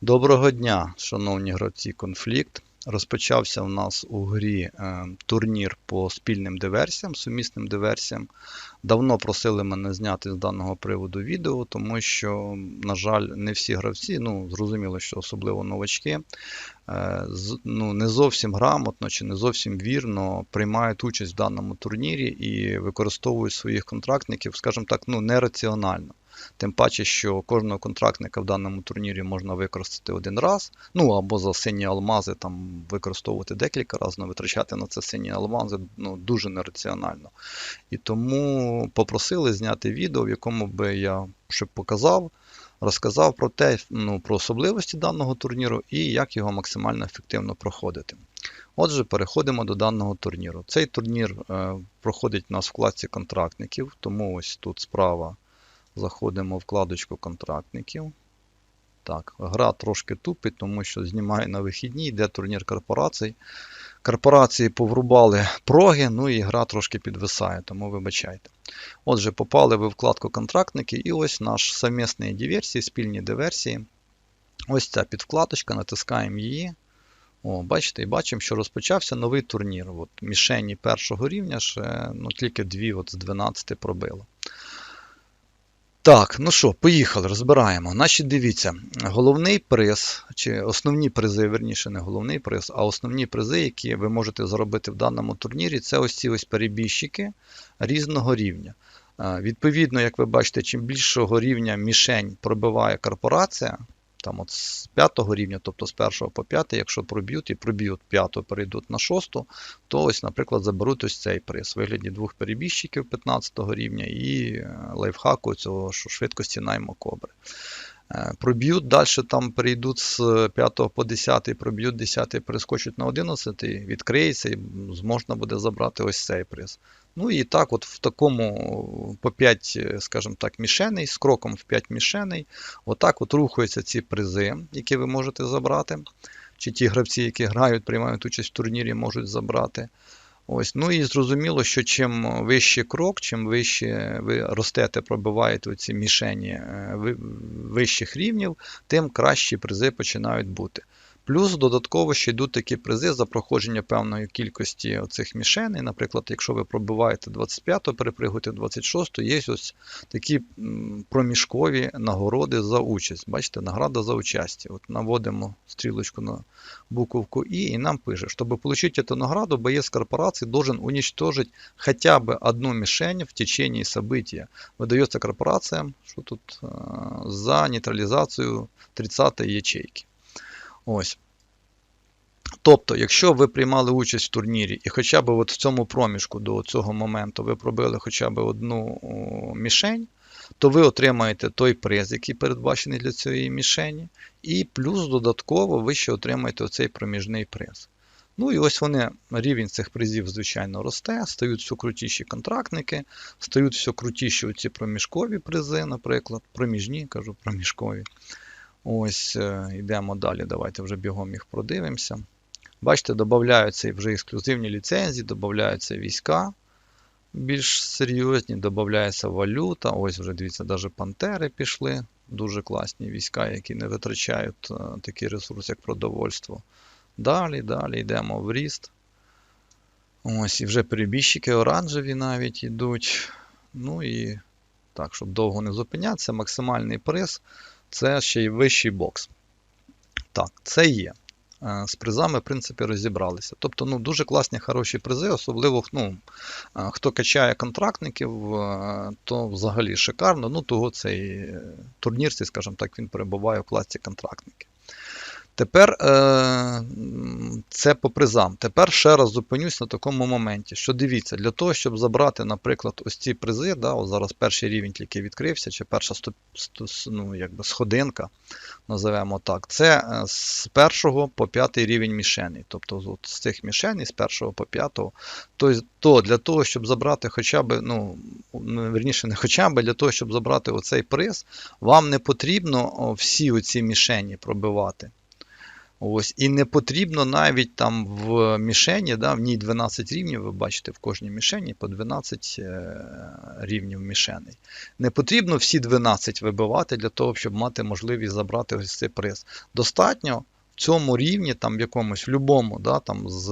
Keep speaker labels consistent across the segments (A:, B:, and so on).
A: Доброго дня, шановні гравці конфлікт. Розпочався у нас у грі е, турнір по спільним диверсіям, сумісним диверсіям. Давно просили мене зняти з даного приводу відео, тому що, на жаль, не всі гравці, ну зрозуміло, що особливо новачки, е, з- ну, не зовсім грамотно чи не зовсім вірно приймають участь в даному турнірі і використовують своїх контрактників, скажімо так, ну, нераціонально. Тим паче, що кожного контрактника в даному турнірі можна використати один раз, ну або за сині алмази там використовувати декілька разів, але витрачати на це сині алмази ну, дуже нераціонально. І тому попросили зняти відео, в якому би я щоб показав, розказав про те, ну, про особливості даного турніру і як його максимально ефективно проходити. Отже, переходимо до даного турніру. Цей турнір е, проходить у нас в вкладці контрактників, тому ось тут справа заходимо в вкладочку контрактників. Так, гра трошки тупить, тому що знімає на вихідні, йде турнір корпорацій. Корпорації поврубали проги, ну і гра трошки підвисає, тому вибачайте. Отже, попали ви в вкладку контрактники, і ось наш совмісний диверсії, спільні диверсії. Ось ця підвкладочка, натискаємо її. О, бачите, і бачимо, що розпочався новий турнір. От, мішені першого рівня ще ну, тільки дві от з 12 пробило. Так, ну що, поїхали, розбираємо. Значить, дивіться, головний приз, чи основні призи, верніше, не головний приз, а основні призи, які ви можете заробити в даному турнірі, це ось ці ось перебіжчики різного рівня. Е, Відповідно, як ви бачите, чим більшого рівня мішень пробиває корпорація, там от з п'ятого рівня, тобто з першого по п'ятий, якщо проб'ють і проб'ють п'яту, перейдуть на шосту, то ось, наприклад, заберуть ось цей приз вигляді двох перебіжчиків 15 рівня і е, лайфхаку цього швидкості найму кобри. Е, Проб'ють далі, там перейдуть з 5 по 10, проб'ють 10, перескочуть на 11, відкриється і можна буде забрати ось цей приз. Ну і так, от в такому по 5, скажімо так, мішеней, з кроком в 5 мішеней, отак от рухаються ці призи, які ви можете забрати. Чи ті гравці, які грають, приймають участь в турнірі, можуть забрати. Ось. Ну і зрозуміло, що чим вищий крок, чим вище ви ростете, пробиваєте ці мішені е, вищих рівнів, тим кращі призи починають бути. Плюс додатково ще йдуть такі призи за проходження певної кількості оцих мішеней. Наприклад, якщо ви пробиваєте 25-го, перепригуєте 26-го, є ось такі м, проміжкові нагороди за участь. Бачите, награда за участь. От наводимо стрілочку на буковку И, и нам пишет, чтобы получить эту награду, боец корпорации должен уничтожить хотя бы одну мишень в течение события. Выдается корпорациям, что тут э, за нейтралізацію 30 ячейки. Ось. Тобто, якщо ви приймали участь в турнірі і хоча б от в цьому проміжку до цього моменту ви пробили хоча б одну мішень, то ви отримаєте той приз, який передбачений для цієї мішені, і плюс додатково ви ще отримаєте оцей проміжний приз. Ну і ось вони, рівень цих призів, звичайно, росте, стають все крутіші контрактники, стають все крутіші оці проміжкові призи, наприклад, проміжні, кажу, проміжкові. Ось, е, йдемо далі, давайте вже бігом їх продивимося. Бачите, додаються вже ексклюзивні ліцензії, додаються війська більш серйозні, додається валюта. Ось вже дивіться, навіть пантери пішли. Дуже класні війська, які не витрачають е, такий ресурс, як продовольство. Далі, далі йдемо в ріст. Ось, і вже перебіжчики оранжеві навіть йдуть. Ну і так, щоб довго не зупинятися, максимальний приз це ще й вищий бокс. Так, це є. Е, З призами, в принципі, розібралися. Тобто, ну, дуже класні, хороші призи, особливо ну, е, хто качає контрактників, е, то взагалі шикарно. Ну, того цей турнір, скажімо так, він перебуває в класі контрактники. Тепер е, це по призам. Тепер ще раз зупинюсь на такому моменті, що дивіться, для того, щоб забрати, наприклад, ось ці призи, да, от зараз перший рівень тільки відкрився, чи перша сто, сто- ну, якби сходинка, називаємо так, це е, з першого по п'ятий рівень мішеней. Тобто от з цих мішеней, з першого по п'ятого, то, то для того, щоб забрати хоча б, ну, ну, верніше, не хоча б, для того, щоб забрати оцей приз, вам не потрібно всі оці мішені пробивати. Ось, і не потрібно навіть там в мішені, да, в ній 12 рівнів, ви бачите, в кожній мішені по 12 е, рівнів мішеней. Не потрібно всі 12 вибивати для того, щоб мати можливість забрати ось цей приз. Достатньо в цьому рівні, там в якомусь, в любому, да, там з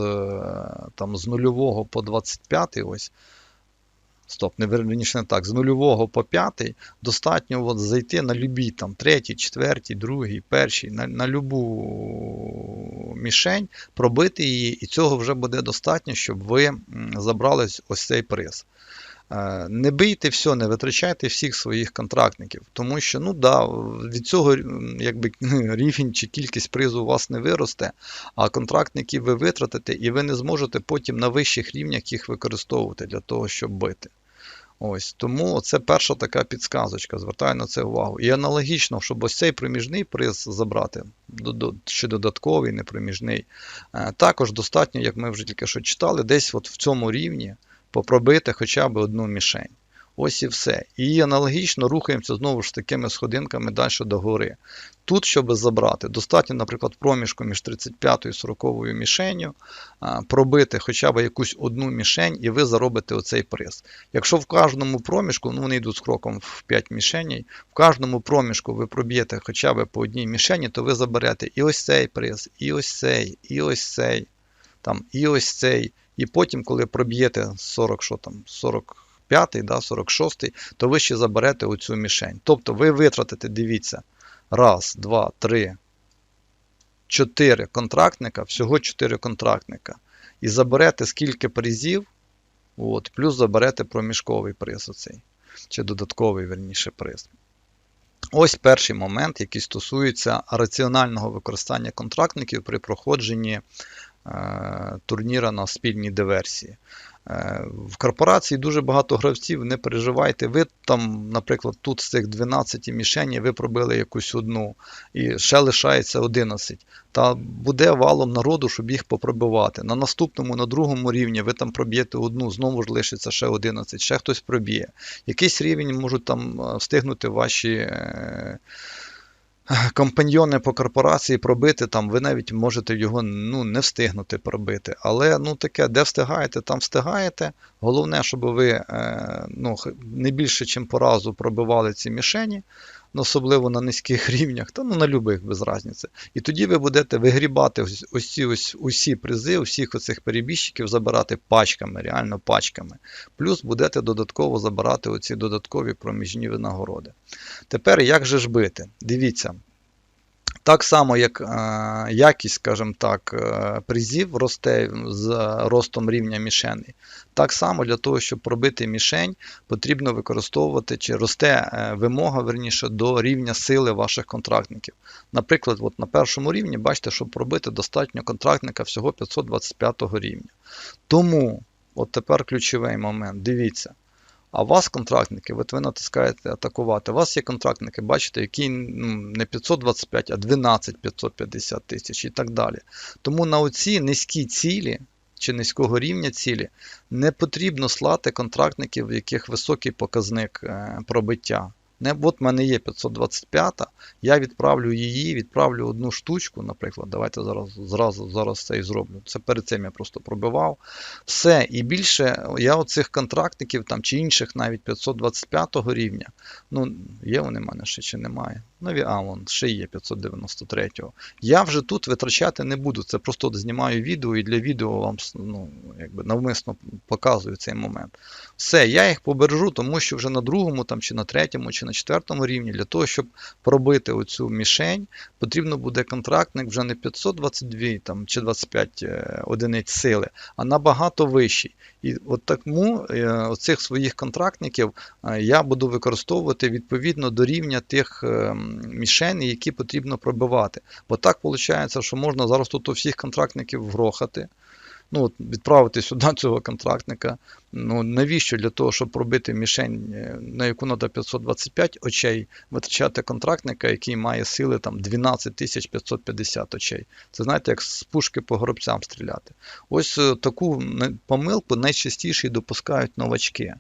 A: там, з нульового по 25 ось, Стоп, не верніше не так, з нульового по п'ятий достатньо от зайти на любі там третій, четвертій, другий, перший, на на любу мішень, пробити її, і цього вже буде достатньо, щоб ви забрали ось цей приз. Е, не бийте все, не витрачайте всіх своїх контрактників, тому що ну да, від цього якби, рівень чи кількість призу у вас не виросте, а контрактників ви витратите і ви не зможете потім на вищих рівнях їх використовувати для того, щоб бити. Ось Тому це перша така підсказочка, звертаю на це увагу. І аналогічно, щоб ось цей проміжний приз забрати, чи додатковий, не проміжний, е, також достатньо, як ми вже тільки що читали, десь от в цьому рівні попробити хоча б одну мішень. Ось і все. І аналогічно рухаємося знову ж такими сходинками далі до гори. Тут, щоб забрати, достатньо, наприклад, проміжку між 35 і 40 мішенью пробити хоча б якусь одну мішень, і ви заробите оцей приз. Якщо в кожному проміжку, ну вони йдуть з кроком в 5 мішеней, в кожному проміжку ви проб'єте хоча б по одній мішені, то ви заберете і ось цей приз, і ось цей, і ось цей, там, і ось цей. І потім, коли проб'єте 40, що там, 45, да, 46, то ви ще заберете оцю мішень. Тобто ви витратите, дивіться, раз, два, три, чотири контрактника, всього 4 контрактника. І заберете скільки призів, от, плюс заберете проміжковий приз оцей, чи додатковий верніше приз. Ось перший момент, який стосується раціонального використання контрактників при проходженні турніра на спільній диверсії. Е, в корпорації дуже багато гравців, не переживайте. Ви там, наприклад, тут з цих 12 мішені ви пробили якусь одну, і ще лишається 11. Та буде валом народу, щоб їх попробивати. На наступному, на другому рівні ви там проб'єте одну, знову ж лишиться ще 11, ще хтось проб'є. Якийсь рівень можуть там е, встигнути ваші компаньйони по корпорації пробити, там ви навіть можете його ну, не встигнути пробити. Але ну таке, де встигаєте, там встигаєте. Головне, щоб ви е, ну, не більше, ніж по разу пробивали ці мішені. Ну, особливо на низьких рівнях, та ну на любих без різниці. І тоді ви будете вигрібати ось, ось усі призи, усіх оцих перебіжчиків забирати пачками, реально пачками. Плюс будете додатково забирати оці додаткові проміжні винагороди. Тепер як же ж бити? Дивіться. Так само, як е, якість, скажімо так, е, призів росте з ростом рівня мішені, так само для того, щоб пробити мішень, потрібно використовувати чи росте е, вимога верніше, до рівня сили ваших контрактників. Наприклад, от на першому рівні, бачите, щоб пробити достатньо контрактника всього 525 рівня. Тому, от тепер ключовий момент, дивіться. А вас контрактники, от ви натискаєте атакувати. У вас є контрактники, бачите, які ну, не 525, а 12 550 тисяч і так далі. Тому на оці низькі цілі чи низького рівня цілі не потрібно слати контрактників, в яких високий показник е, пробиття. Не, От в мене є 525, я відправлю її, відправлю одну штучку, наприклад. Давайте зараз зразу зараз це і зроблю. Це перед цим я просто пробивав. Все. І більше я оцих контрактників там, чи інших навіть 525 рівня. Ну, є вони в мене ще чи немає. Нові а, ще є 593-го. Я вже тут витрачати не буду. Це просто знімаю відео і для відео вам ну, якби навмисно показую цей момент. Все, я їх побережу, тому що вже на другому там, чи на третьому, чи на четвертому рівні, для того, щоб пробити оцю мішень, потрібно буде контрактник вже не 522 там, чи 25 е, одиниць сили, а набагато вищий. І от тому е, оцих своїх контрактників е, я буду використовувати відповідно до рівня тих мішень, які потрібно пробивати. Бо так виходить, що можна зараз тут у всіх контрактників вгрохати ну, відправити сюди цього контрактника. Ну, Навіщо? Для того, щоб пробити мішень, е, на яку треба 525 очей, витрачати контрактника, який має сили там 12 550 очей. Це знаєте, як з пушки по горобцям стріляти. Ось е, таку помилку найчастіше допускають новачки.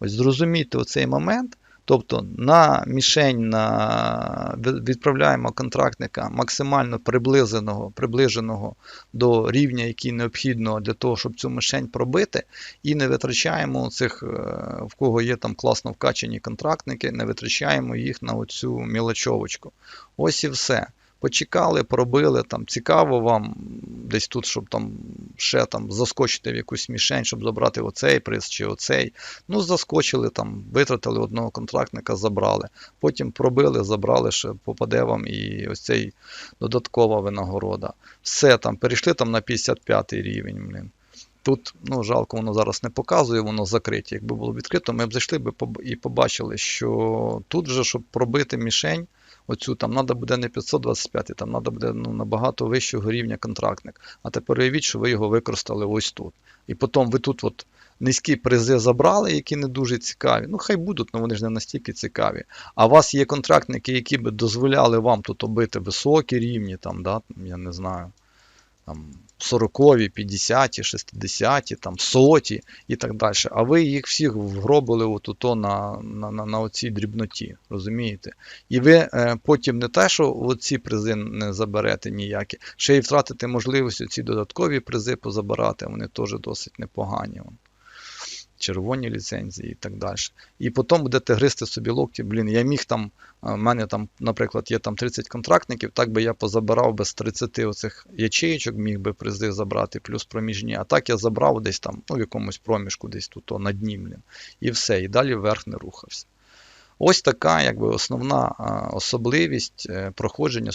A: Ось зрозумійте оцей момент. Тобто на мішень на... відправляємо контрактника максимально приближеного, приближеного до рівня, який необхідно для того, щоб цю мішень пробити, і не витрачаємо цих, е, в кого є там класно вкачані контрактники, не витрачаємо їх на оцю мілочовочку. Ось і все. Почекали, пробили, там цікаво вам десь тут, щоб там ще там заскочити в якусь мішень, щоб забрати оцей приз чи оцей. Ну, заскочили там, витратили одного контрактника, забрали. Потім пробили, забрали, ще попаде вам і ось цей додаткова винагорода. Все там, перейшли там на 55 рівень. Блін. Тут, ну, жалко, воно зараз не показує, воно закриті. Якби було відкрито, ми б зайшли і побачили, що тут вже, щоб пробити мішень, оцю там треба буде не 525, там треба буде ну, набагато вищого рівня контрактник. А тепер уявіть, що ви його використали ось тут. І потім ви тут от низькі призи забрали, які не дуже цікаві. Ну, хай будуть, але вони ж не настільки цікаві. А у вас є контрактники, які би дозволяли вам тут обити високі рівні, там, да, я не знаю, там 40, 50, 60, там, соті і так далі. А ви їх всіх вгробили отуто на, на, на, на оцій дрібноті, розумієте? І ви е, потім не те, що оці призи не заберете ніякі, ще й втратите можливість ці додаткові призи позабирати, вони теж досить непогані. Вон. Червоні ліцензії і так далі. І потім будете гризти собі локті. Блін, я міг там, в мене там, наприклад, є там 30 контрактників, так би я позабирав без 30 оцих ячеєчок, міг би призи забрати, плюс проміжні. А так я забрав десь там, ну, в якомусь проміжку, десь тут о, на дні, блін. І все, і далі вверх не рухався. Ось така якби, основна особливість е, проходження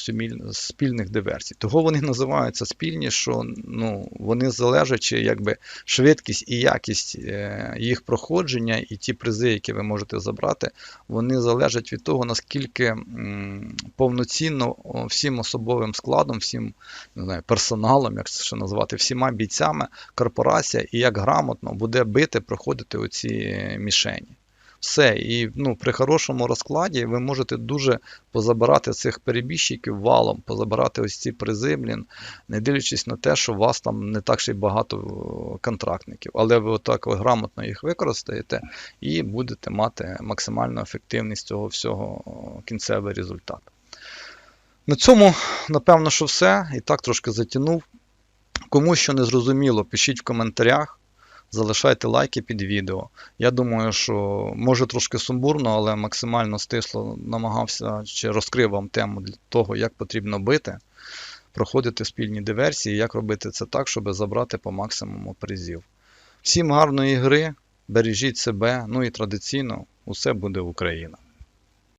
A: спільних диверсій. Того вони називаються спільні, що ну, вони залежачи, якби швидкість і якість е, їх проходження, і ті призи, які ви можете забрати, вони залежать від того, наскільки повноцінно всім особовим складом, всім не знаю, персоналом, як це ще назвати, всіма бійцями корпорація і як грамотно буде бити, проходити оці мішені. Все, і ну, при хорошому розкладі ви можете дуже позабирати цих перебіжчиків валом, позабирати ось ці призи, блін, не дивлячись на те, що у вас там не так ще й багато контрактників. Але ви отак грамотно їх використаєте і будете мати максимальну ефективність цього всього кінцевий результат. На цьому, напевно, що все. І так трошки затягнув. Кому що не зрозуміло, пишіть в коментарях. Залишайте лайки під відео. Я думаю, що може трошки сумбурно, але максимально стисло намагався чи розкрив вам тему для того, як потрібно бити, проходити спільні диверсії, як робити це так, щоб забрати по максимуму призів. Всім гарної гри, бережіть себе, ну і традиційно усе буде Україна.